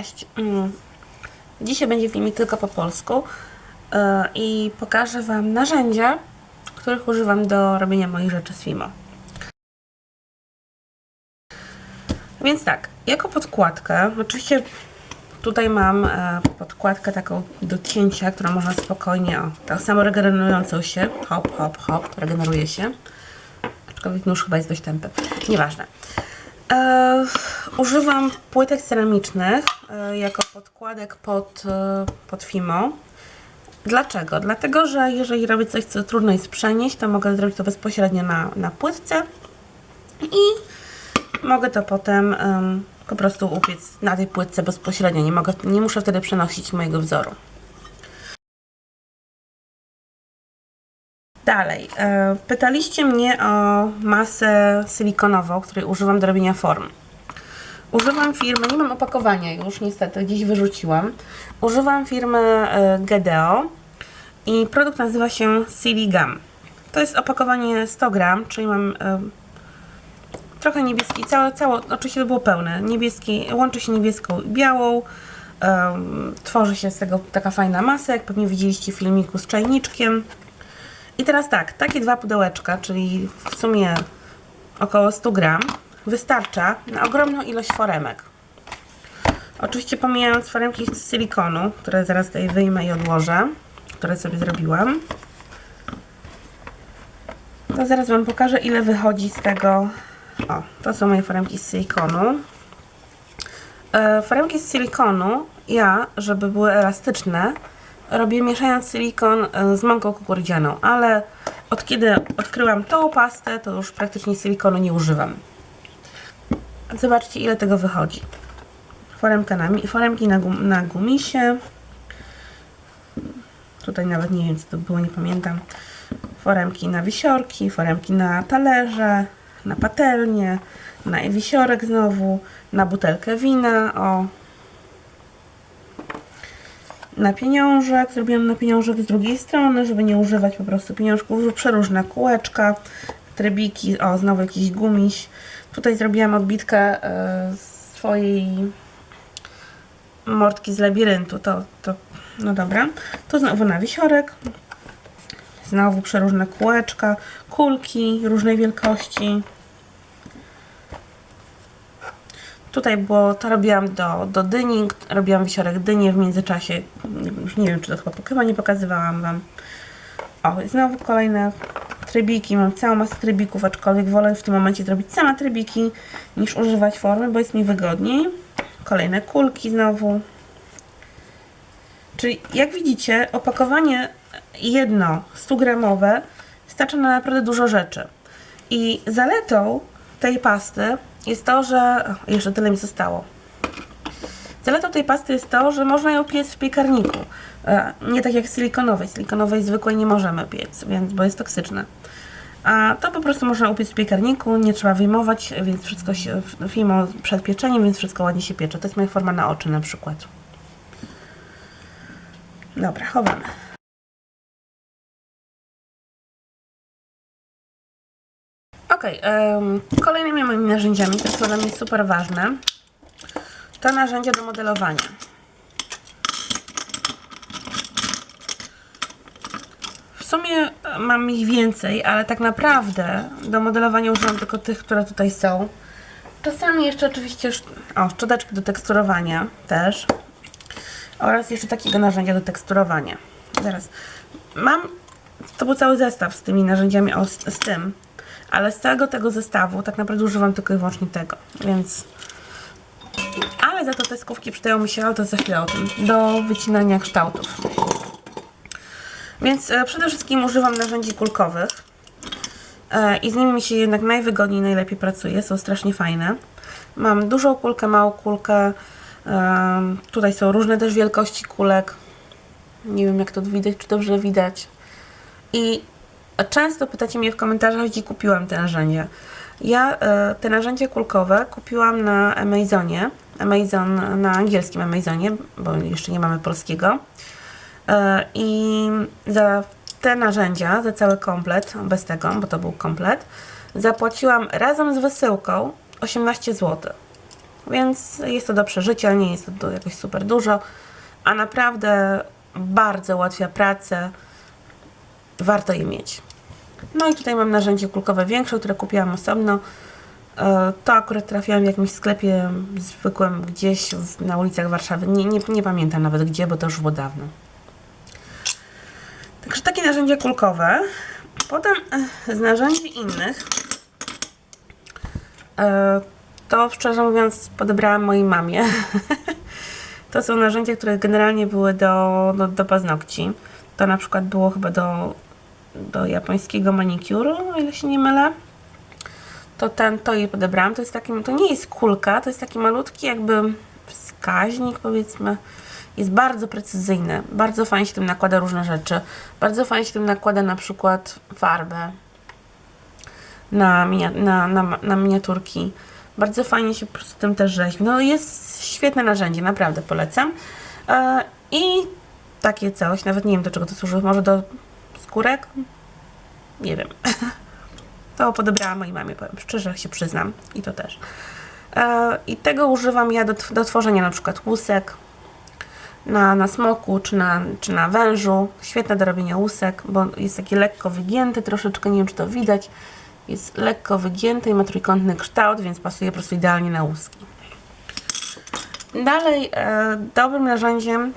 Cześć! Mm. Dzisiaj będzie filmik tylko po polsku yy, i pokażę Wam narzędzia, których używam do robienia moich rzeczy z Fimo. Więc tak, jako podkładkę, oczywiście tutaj mam e, podkładkę taką do cięcia, którą można spokojnie, o, tak samo regenerującą się, hop, hop, hop, regeneruje się. Aczkolwiek nóż chyba jest dość tępy. Nieważne. E, używam płytek ceramicznych e, jako podkładek pod, e, pod Fimo. Dlaczego? Dlatego, że jeżeli robię coś, co trudno jest przenieść, to mogę zrobić to bezpośrednio na, na płytce i mogę to potem em, po prostu upiec na tej płytce bezpośrednio. Nie, mogę, nie muszę wtedy przenosić mojego wzoru. Dalej, e, pytaliście mnie o masę silikonową, której używam do robienia form. Używam firmy, nie mam opakowania już niestety, gdzieś wyrzuciłam. Używam firmy e, Gedeo i produkt nazywa się Siligam. To jest opakowanie 100 gram, czyli mam e, trochę niebieski, całe, całe, oczywiście to było pełne, niebieski, łączy się niebieską i białą, tworzy się z tego taka fajna masa, jak pewnie widzieliście w filmiku z czajniczkiem. I teraz tak, takie dwa pudełeczka, czyli w sumie około 100 gram, wystarcza na ogromną ilość foremek. Oczywiście pomijając foremki z silikonu, które zaraz tutaj wyjmę i odłożę, które sobie zrobiłam. To zaraz Wam pokażę, ile wychodzi z tego. O, to są moje foremki z silikonu. E, foremki z silikonu ja, żeby były elastyczne, robię mieszając silikon e, z mąką kukurydzianą, ale od kiedy odkryłam tą pastę, to już praktycznie silikonu nie używam. Zobaczcie, ile tego wychodzi. Foremka na, foremki na, gum, na gumisie. Tutaj nawet nie wiem, co to było, nie pamiętam. Foremki na wisiorki, foremki na talerze, na patelnię, na wisiorek znowu, na butelkę wina, o, na pieniążek, zrobiłam na pieniążek z drugiej strony, żeby nie używać po prostu pieniążków, przeróżne kółeczka, trybiki, o znowu jakiś gumiś. Tutaj zrobiłam odbitkę e, swojej mordki z labiryntu, to, to, no dobra. Tu znowu na wisiorek, znowu przeróżne kółeczka, kulki różnej wielkości. Tutaj było, to robiłam do, do dyni, robiłam wisiorek dyni w międzyczasie. Już nie wiem, czy to chyba chyba nie pokazywałam Wam. O, znowu kolejne trybiki. Mam całą masę trybików, aczkolwiek wolę w tym momencie zrobić same trybiki niż używać formy, bo jest mi wygodniej. Kolejne kulki znowu. Czyli jak widzicie, opakowanie jedno 100 gramowe starcza na naprawdę dużo rzeczy. I zaletą tej pasty jest to, że. Jeszcze tyle mi zostało. Zaletą tej pasty jest to, że można ją piec w piekarniku. E, Nie tak jak silikonowej. Silikonowej zwykłej nie możemy piec, więc, bo jest toksyczne. A to po prostu można upiec w piekarniku, nie trzeba wyjmować, więc wszystko się, fimo przed pieczeniem, więc wszystko ładnie się piecze. To jest moja forma na oczy na przykład. Dobra, chowamy. Ok, um, kolejnymi moimi narzędziami, to są dla mnie super ważne, to narzędzia do modelowania. W sumie e, mam ich więcej, ale tak naprawdę do modelowania używam tylko tych, które tutaj są. Czasami jeszcze oczywiście o, szczoteczki do teksturowania też. Oraz jeszcze takiego narzędzia do teksturowania. Zaraz. Mam, to był cały zestaw z tymi narzędziami, o, z, z tym. Ale z całego tego zestawu tak naprawdę używam tylko i wyłącznie tego. Więc ale za to te skówki przydają mi się, ale to za chwilę o tym, do wycinania kształtów. Więc e, przede wszystkim używam narzędzi kulkowych e, i z nimi mi się jednak najwygodniej, najlepiej pracuje, są strasznie fajne. Mam dużą kulkę, małą kulkę, tutaj są różne też wielkości kulek. Nie wiem jak to widać, czy dobrze widać. I często pytacie mnie w komentarzach, gdzie kupiłam te narzędzia. Ja e, te narzędzia kulkowe kupiłam na Amazonie. Amazon, na angielskim Amazonie, bo jeszcze nie mamy polskiego. E, I za te narzędzia, za cały komplet, bez tego, bo to był komplet, zapłaciłam razem z wysyłką 18 zł. Więc jest to do przeżycia, nie jest to jakoś super dużo, a naprawdę bardzo ułatwia pracę. Warto je mieć. No i tutaj mam narzędzie kulkowe większe, które kupiłam osobno. E, To akurat trafiłam w jakimś sklepie zwykłym gdzieś w, na ulicach Warszawy. Nie, nie, nie pamiętam nawet gdzie, bo to już było dawno. Także takie narzędzia kulkowe. Potem e, z narzędzi innych e, to szczerze mówiąc podebrałam mojej mamie. to są narzędzia, które generalnie były do, do, do paznokci. To na przykład było chyba do, do japońskiego manikuru, o ile się nie mylę. To ten, to jej podebrałam. To jest taki, to nie jest kulka, to jest taki malutki jakby wskaźnik powiedzmy. Jest bardzo precyzyjny. Bardzo fajnie się tym nakłada różne rzeczy. Bardzo fajnie się tym nakłada na przykład farbę na, na, na, na miniaturki. Bardzo fajnie się po prostu tym też rzeźbi. No jest świetne narzędzie, naprawdę polecam. E, I takie coś, nawet nie wiem do czego to służy, może do skórek? Nie wiem. To podobrałam mojej mamie, powiem szczerze się przyznam. I to też. E, I tego używam ja do, do tworzenia na przykład łusek na, na smoku czy na, czy na wężu. Świetne do robienia łusek, bo jest taki lekko wygięty, troszeczkę, nie wiem czy to widać. Jest lekko wygięty i ma trójkątny kształt, więc pasuje po prostu idealnie na łuski. Dalej, e, dobrym narzędziem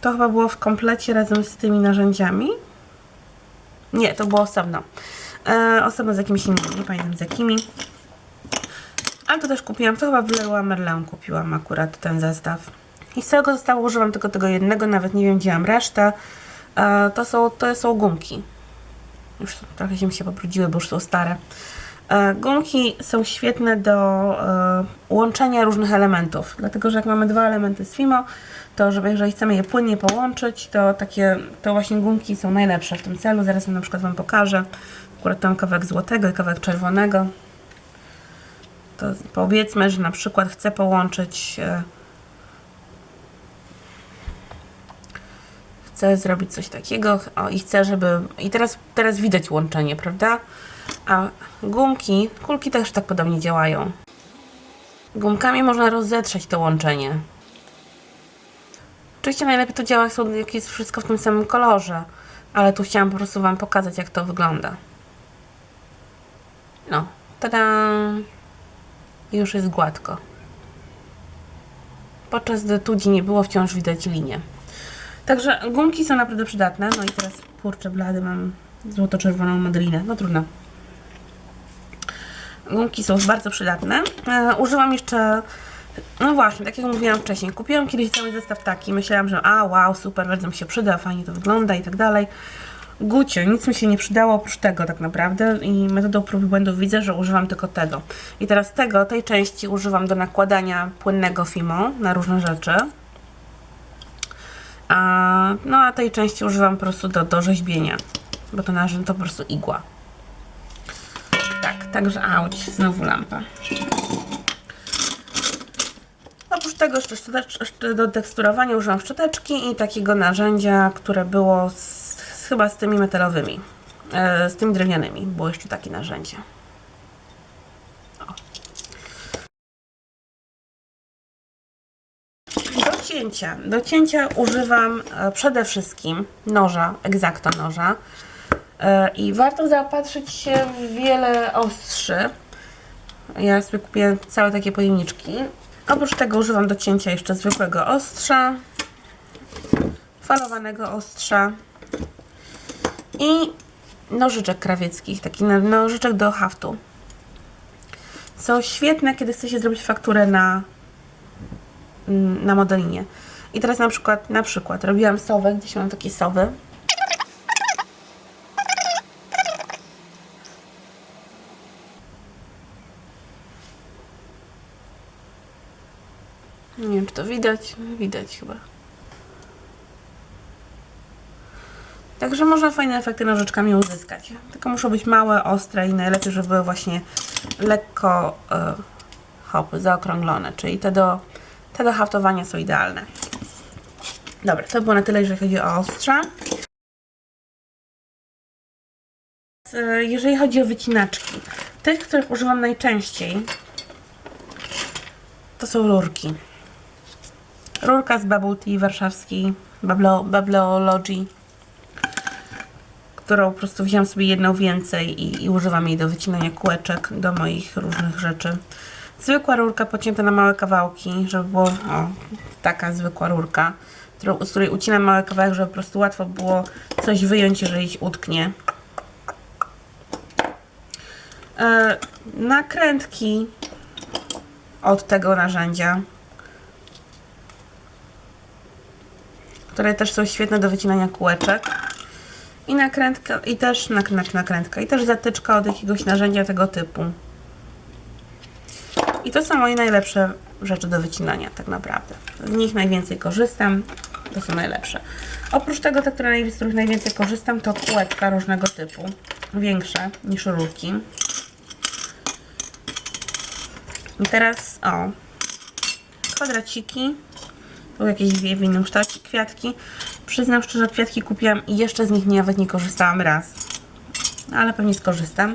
to chyba było w komplecie razem z tymi narzędziami. Nie, to było osobno. E, osobno z jakimiś innymi, nie pamiętam z jakimi. Ale to też kupiłam, to chyba w Leroy Merlin kupiłam akurat ten zestaw. I z całego zestawu używam tylko tego jednego, nawet nie wiem gdzie mam resztę. E, to, są, to są gumki. Już trochę się mi się pobrudziły, bo już są stare. E, Gumki są świetne do e, łączenia różnych elementów, dlatego że jak mamy dwa elementy z Fimo, to żeby jeżeli chcemy je płynnie połączyć, to takie, to właśnie gumki są najlepsze w tym celu. Zaraz na przykład Wam pokażę. Akurat tam kawałek złotego i kawałek czerwonego. To powiedzmy, że na przykład chcę połączyć e, chcę zrobić coś takiego o, i chcę, żeby... I teraz, teraz widać łączenie, prawda? A gumki, kulki też tak podobnie działają. Gumkami można rozetrzeć to łączenie. Oczywiście najlepiej to działa, jak jest wszystko w tym samym kolorze, ale tu chciałam po prostu Wam pokazać, jak to wygląda. No, tada! Już jest gładko. Podczas gdy tudzi nie było, wciąż widać linię. Także gumki są naprawdę przydatne. No i teraz kurczę blady mam złoto-czerwoną madrinę. No trudno. Gumki są bardzo przydatne. E, używam jeszcze, no właśnie, tak jak mówiłam wcześniej, kupiłam kiedyś cały zestaw taki. Myślałam, że a wow, super, bardzo mi się przyda, fajnie to wygląda i tak dalej. Gucie, nic mi się nie przydało oprócz tego tak naprawdę i metodą prób i błędów widzę, że używam tylko tego. I teraz tego, tej części używam do nakładania płynnego Fimo na różne rzeczy. A, no a tej części używam po prostu do, do rzeźbienia, bo to narzędzie to po prostu igła. Tak, także auć, znowu lampa. Oprócz tego jeszcze, do teksturowania używam szczoteczki i takiego narzędzia, które było z, chyba z tymi metalowymi, e, z tymi drewnianymi. Było jeszcze takie narzędzie. Do cięcia. Do cięcia używam e, przede wszystkim noża, egzakto noża. E, I warto zaopatrzyć się w wiele ostrzy. Ja sobie kupię całe takie pojemniczki. Oprócz tego używam do cięcia jeszcze zwykłego ostrza, falowanego ostrza i nożyczek krawieckich, taki no- nożyczek do haftu. Są świetne, kiedy chce się zrobić fakturę na mm, na modelinie. I teraz na przykład, na przykład robiłam sowę, gdzieś mam takie sowy. To widać. Widać chyba. Także można fajne efekty nożyczkami uzyskać. Tylko muszą być małe, ostre i najlepiej, żeby były właśnie lekko e, zaokrąglone. Czyli te do, te do haftowania są idealne. Dobra, to było na tyle, jeżeli chodzi o ostrza. E, Jeżeli chodzi o wycinaczki, tych, których używam najczęściej, to są rurki. Rurka z Bubble Tea warszawskiej, Bablo, którą po prostu wziąłem sobie jedną więcej i, i używam jej do wycinania kółeczek do moich różnych rzeczy. Zwykła rurka pocięta na małe kawałki, żeby było o, taka zwykła rurka, którą, z której ucinam małe kawałek, żeby po prostu łatwo było coś wyjąć, jeżeli się utknie. E, nakrętki od tego narzędzia, które też są świetne do wycinania kółeczek. I nakrętka, i też nak, nak, nakrętka, i też zatyczka od jakiegoś narzędzia tego typu. I to są moje najlepsze rzeczy do wycinania, tak naprawdę. Z nich najwięcej korzystam, to są najlepsze. Oprócz tego, te, które z których najwięcej korzystam, to kółeczka różnego typu, większe niż rurki. I teraz, o, kwadraciki, tu jakieś dwie w innym kształcie kwiatki. Przyznam szczerze, kwiatki kupiłam i jeszcze z nich nawet nie korzystałam raz. Ale pewnie skorzystam.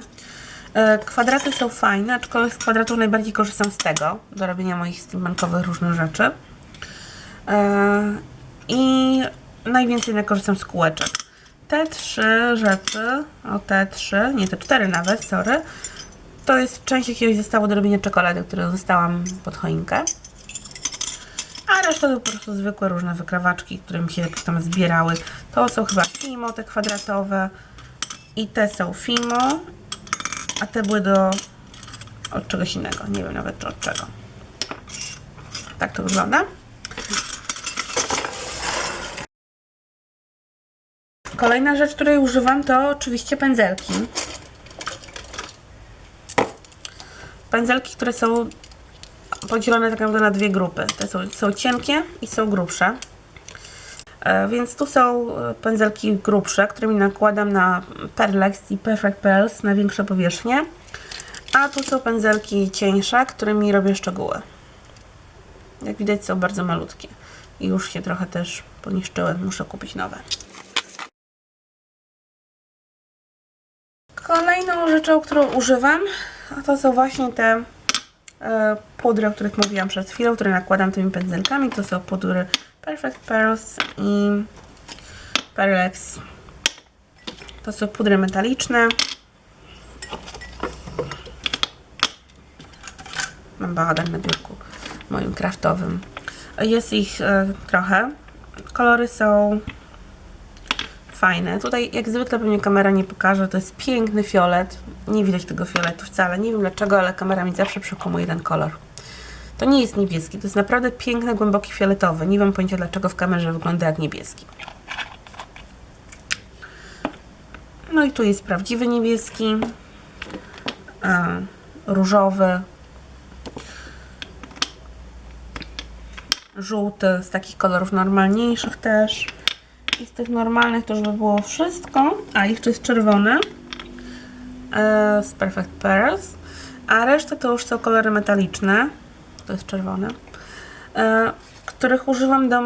E, Kwadraty są fajne, aczkolwiek z kwadratów najbardziej korzystam z tego, do robienia moich steampunkowych różnych rzeczy. E, I najwięcej korzystam z kółeczek. Te trzy rzeczy, o te trzy, nie te cztery nawet, sorry, to jest część jakiegoś zestawu do robienia czekolady, który dostałam pod choinkę. A reszta to po prostu zwykłe różne wykrawaczki, które mi się jakoś tam zbierały. To są chyba Fimo, te kwadratowe. I te są Fimo. A te były do... od czegoś innego. Nie wiem nawet czy od czego. Tak to wygląda. Kolejna rzecz, której używam to oczywiście pędzelki. Pędzelki, które są podzielone tak naprawdę na dwie grupy. Te są, są cienkie i są grubsze. E, Więc tu są e, pędzelki grubsze, którymi nakładam na Perlex i Perfect Pearls na większe powierzchnie. A tu są pędzelki cieńsze, którymi robię szczegóły. Jak widać są bardzo malutkie. I już się trochę też poniszczyły. Muszę kupić nowe. Kolejną rzeczą, którą używam, a to są właśnie te pudry, o których mówiłam przed chwilą, które nakładam tymi pędzelkami. To są pudry Perfect Pearls i Perlex. To są pudry metaliczne. Mam bałagan na biurku moim kraftowym. Jest ich e, trochę. Kolory są fajne. Tutaj jak zwykle pewnie kamera nie pokaże, to jest piękny fiolet. Nie widać tego fioletu wcale. Nie wiem dlaczego, ale kamera mi zawsze przekonuje ten kolor. To nie jest niebieski, to jest naprawdę piękny, głęboki fioletowy. Nie mam pojęcia dlaczego w kamerze wygląda jak niebieski. No i tu jest prawdziwy niebieski, różowy, żółty, z takich kolorów normalniejszych też. I z tych normalnych to już by było wszystko. A jeszcze jest czerwony e, z Perfect Pearls. A reszta to już są kolory metaliczne. To jest czerwony. E, których używam do,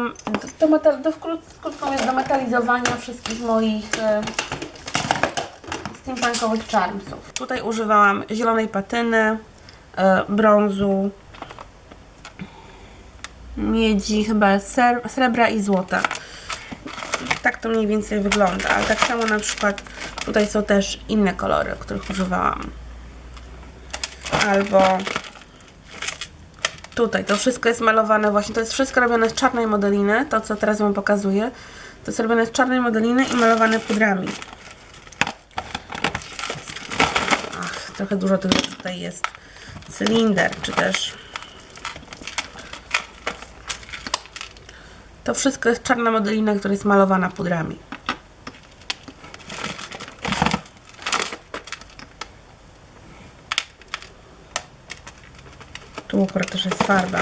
do, metal, do, krótko mówiąc, do metalizowania wszystkich moich e, steampunkowych charmsów. Tutaj używałam zielonej patyny, e, brązu, miedzi, chyba srebra i złota tak to mniej więcej wygląda, ale tak samo na przykład tutaj są też inne kolory, których używałam. Albo tutaj, to wszystko jest malowane właśnie, to jest wszystko robione z czarnej modeliny, to co teraz Wam pokazuję, to jest robione z czarnej modeliny i malowane pudrami. Ach, trochę dużo tych tutaj jest. Cylinder, czy też To wszystko jest czarna modelina, która jest malowana pudrami. Tu akurat też jest farba.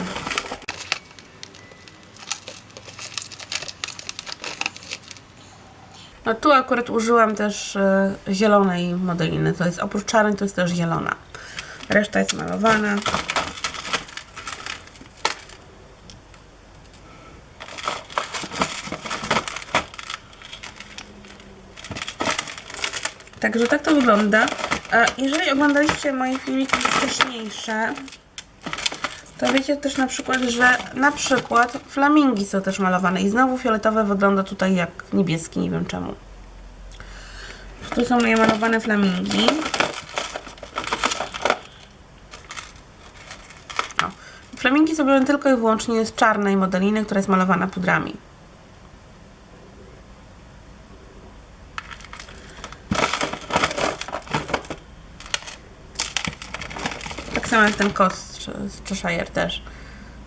No tu akurat użyłam też e, zielonej modeliny. To jest oprócz czarnej, to jest też zielona. Reszta jest malowana. Także tak to wygląda. E, Jeżeli oglądaliście moje filmiki wcześniejsze, to wiecie też na przykład, że na przykład flamingi są też malowane i znowu fioletowe wygląda tutaj jak niebieski, nie wiem czemu. Tu są moje malowane flamingi. O. Flamingi robione tylko i wyłącznie z czarnej modeliny, która jest malowana pudrami. Jak ten kot z Cheshire też.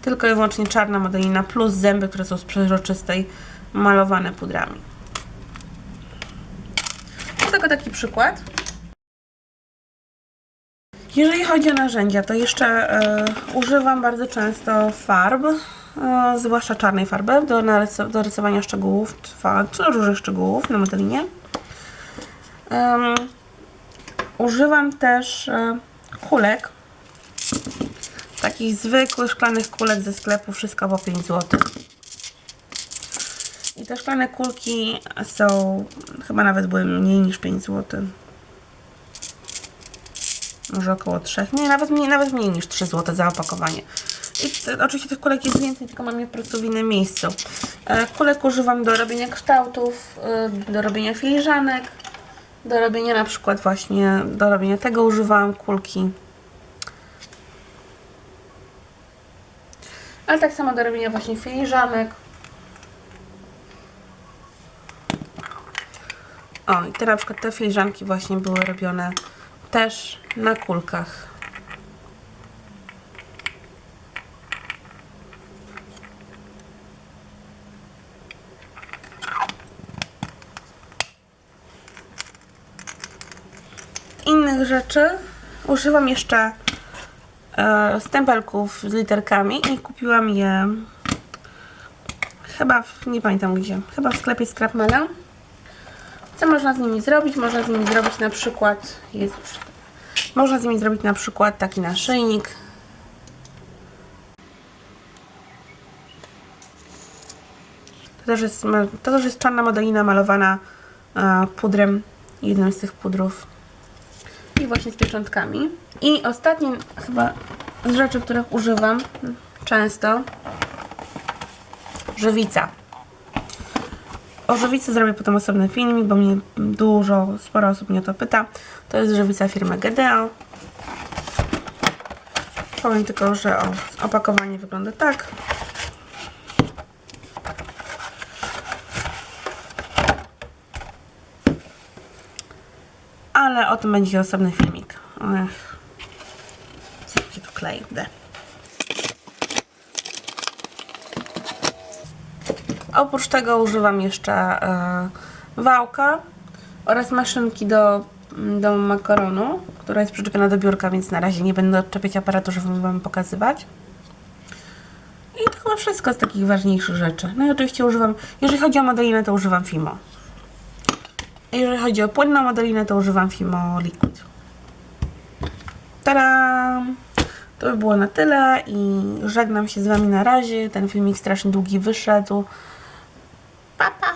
Tylko i wyłącznie czarna modelina plus zęby, które są z przezroczystej, malowane pudrami. To tylko taki przykład. Jeżeli chodzi o narzędzia, to jeszcze e, używam bardzo często farb, zwłaszcza czarnej farby, do, do rysowania szczegółów, czy różnych szczegółów na modelinie. Używam też e, kulek, takich zwykłych szklanych kulek ze sklepu, wszystko po 5 zł. I te szklane kulki są, chyba nawet były mniej niż 5 zł. Może około 3. Nie, nawet mniej, nawet mniej niż 3 zł za opakowanie. I te, oczywiście tych kulek jest więcej, tylko mam je po prostu w innym miejscu. E, kulek używam do robienia kształtów, e, do robienia filiżanek, do robienia na przykład właśnie, do robienia tego używałam kulki. Ale tak samo do robienia właśnie filiżanek. O, i te na przykład te filiżanki właśnie były robione też na kulkach. Innych rzeczy używam jeszcze e, stempelków z literkami i kupiłam je chyba, w, nie pamiętam gdzie, chyba w sklepie Scrapmana. Co można z nimi zrobić? Można z nimi zrobić na przykład, Jezus, można z nimi zrobić na przykład taki naszyjnik. To też jest, to też jest czarna modelina malowana e, pudrem, jednym z tych pudrów właśnie z pieczątkami. I ostatnie chyba z rzeczy, których używam często, żywica. O żywicy zrobię potem osobny filmik, bo mnie dużo, sporo osób mnie o to pyta. To jest żywica firmy Gedeo. Powiem tylko, że o, opakowanie wygląda tak. Ale o tym będzie osobny filmik. Ech. Co się tu klei? D. Oprócz tego używam jeszcze e, wałka oraz maszynki do, do makaronu, która jest przyczepiona do biurka, więc na razie nie będę odczepiać aparatu, żeby Wam pokazywać. I to chyba wszystko z takich ważniejszych rzeczy. No i oczywiście używam, jeżeli chodzi o modelinę, to używam Fimo. Jeżeli chodzi o płynną modelinę, to używam Fimo Liquid. Tada! To by było na tyle i żegnam się z Wami na razie. Ten filmik strasznie długi wyszedł. Pa, pa!